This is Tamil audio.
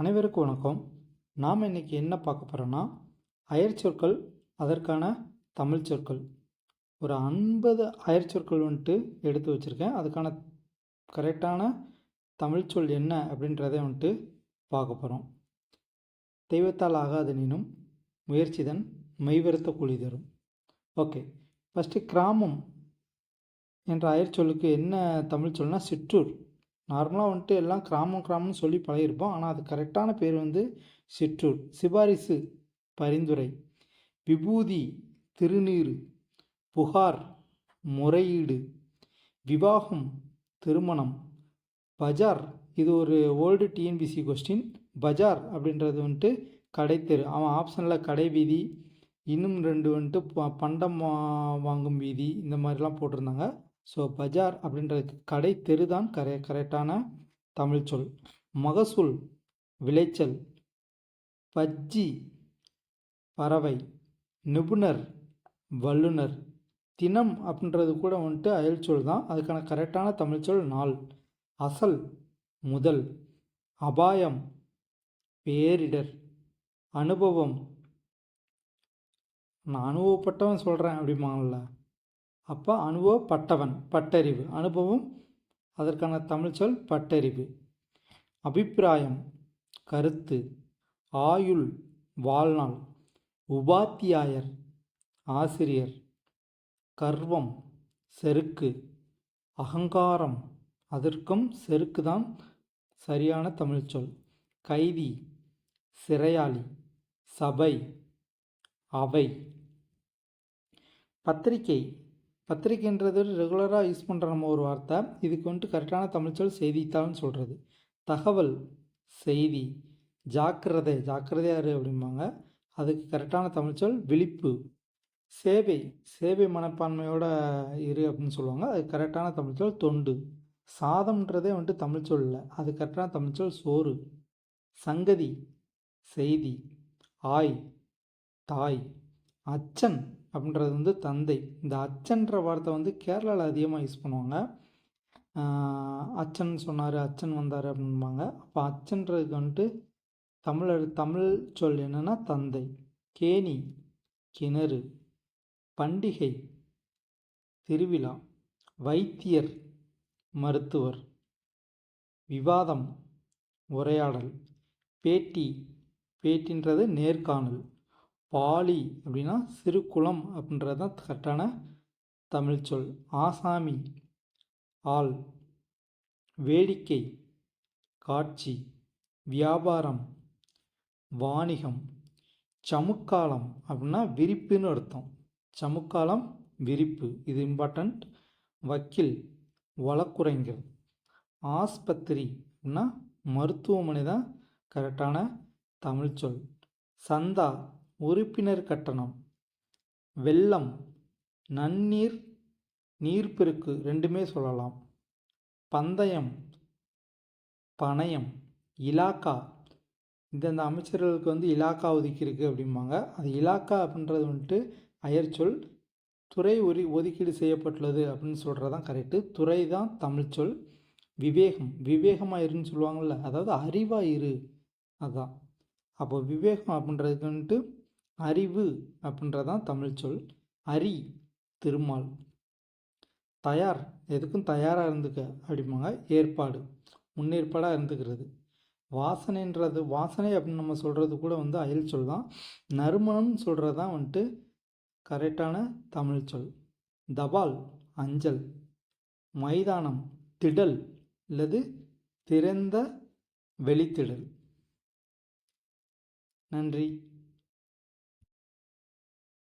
அனைவருக்கும் வணக்கம். நாம் இன்னைக்கு என்ன பார்க்க போகிறோன்னா அயற்சொற்கள் அதற்கான தமிழ் சொற்கள். ஒரு ஐம்பது அயற்சொற்கள் வந்துட்டு எடுத்து வச்சுருக்கேன். அதுக்கான கரெக்டான தமிழ் சொல் என்ன அப்படின்றத வந்துட்டு பார்க்க போகிறோம் தெய்வத்தால் ஆகாதனினும் முயற்சிதன் மெய்வருத்த கூலி தரும். ஓகே ஃபஸ்ட்டு கிராமம் என்ற அயற்சொல்லுக்கு என்ன தமிழ் சொல்னால் சிற்றூர். நார்மலாக வந்துட்டு எல்லாம் கிராமம் கிராமம்னு சொல்லி பழகிருப்போம் ஆனால் அது கரெக்டான பேர் வந்து சிற்றூர் சிபாரிசு பரிந்துரை. விபூதி திருநீர் புகார் முறையீடு விவாகம் திருமணம் பஜார். இது ஒரு ஓல்டு டிஎன்பிசி கொஸ்டின் பஜார் அப்படின்றது வந்துட்டு கடைத்தெரு அவன் ஆப்ஷனில் கடை வீதி இன்னும் ரெண்டு வந்துட்டு ப- பண்டம் வாங்கும் வீதி இந்த மாதிரிலாம் போட்டிருந்தாங்க. ஸோ பஜார் அப்படின்றதுக்கு கடை தெரு தான் கரெ கரெக்டான தமிழ் சொல். மகசூல் விளைச்சல் பஜ்ஜி பறவை நிபுணர் வல்லுனர் தினம் அப்படின்றது கூட வந்துட்டு அயல் சொல் தான். அதுக்கான கரெக்டான தமிழ் சொல் நாள். அசல் முதல். அபாயம் பேரிடர். அனுபவம். நான் அனுபவப்பட்டவன் சொல்கிறேன் அப்படிம்பாங்கல்ல. அப்போ அனுபவப்பட்டவன் பட்டறிவு. அனுபவம் அதற்கான தமிழ் சொல் பட்டறிவு. அபிப்பிராயம் கருத்து. ஆயுள் வாழ்நாள். உபாத்தியாயர் ஆசிரியர். கர்வம் செருக்கு. அகங்காரம் அதற்கும் செருக்கு தான் சரியான தமிழ் சொல். கைதி சிறையாளி. சபை அவை. பத்திரிக்கை பத்திரிக்கைன்றது ரெகுலராக யூஸ் பண்ணுற நம்ம ஒரு வார்த்தை. இதுக்கு வந்துட்டு கரெக்டான தமிழ் சொல் செய்தித்தாள்னு சொல்கிறது தகவல் செய்தி ஜாக்கிரதை ஜாக்கிரதையார் அப்படிம்பாங்க. அதுக்கு கரெக்டான தமிழ் சொல் விழிப்பு. சேவை சேவை மனப்பான்மையோட இரு அப்படின்னு சொல்லுவாங்க. அதுக்கு கரெக்டான தமிழ் சொல் தொண்டு. சாதம்ன்றதே வந்துட்டு தமிழ் சொல் இல்லை. அது கரெக்டான தமிழ் சொல் சோறு. சங்கதி செய்தி ஆய் தாய். அச்சன் அப்படின்றது வந்து தந்தை. இந்த அச்சன்ற வார்த்தை வந்து கேரளாவில் அதிகமாக யூஸ் பண்ணுவாங்க. அச்சன் சொன்னார் அச்சன் வந்தார் அப்படின்பாங்க. அப்போ அச்சன்றதுக்கு வந்துட்டு தமிழர் தமிழ் சொல் என்னன்னா தந்தை. கேணி கிணறு பண்டிகை திருவிழா வைத்தியர் மருத்துவர் விவாதம் உரையாடல் பேட்டி. பேட்டின்றது நேர்காணல். பாலி அப்படின்னா சிறுகுளம் அப்படின்றது தான் கரெக்டான தமிழ் சொல். ஆசாமி ஆள் வேடிக்கை காட்சி வியாபாரம் வாணிகம் சமுக்காலம் அப்படின்னா விரிப்புன்னு அர்த்தம். சமுக்காலம் விரிப்பு இது இம்பார்ட்டண்ட் வக்கீல் வழக்குரைஞர். ஆஸ்பத்திரி அப்படின்னா மருத்துவமனை தான் கரெக்டான தமிழ் சொல். சந்தா உறுப்பினர் கட்டணம் வெள்ளம் நன்னீர் நீர்ப்பெருக்கு ரெண்டுமே சொல்லலாம். பந்தயம் பணயம் இலாக்கா. இந்தந்த அமைச்சர்களுக்கு வந்து இலாக்கா ஒதுக்கியிருக்கு அப்படிம்பாங்க. அது இலாக்கா அப்படின்றது வந்துட்டு அயற்சொல் துறை ஒரி ஒதுக்கீடு செய்யப்பட்டுள்ளது அப்படின்னு சொல்கிறது தான் கரெக்டு துறை தான் தமிழ் சொல். விவேகம் விவேகமாக இருன்னு சொல்லுவாங்கள்ல அதாவது அறிவாக இரு. அதான். அப்போ விவேகம் அப்படின்றதுக்கு வந்துட்டு அறிவு அப்படின்றதான் தமிழ் சொல். அரி திருமால். தயார் எதுக்கும் தயாராக இருந்துக்க அப்படிம்பாங்க. ஏற்பாடு முன்னேற்பாடாக இருந்துக்கிறது. வாசனைன்றது வாசனை அப்படின்னு நம்ம சொல்கிறது கூட வந்து அயல் சொல் தான். நறுமணம்னு சொல்கிறது தான் வந்துட்டு கரெக்டான தமிழ் சொல். தபால் அஞ்சல். மைதானம் திடல் அல்லது திறந்த வெளித்திடல். நன்றி.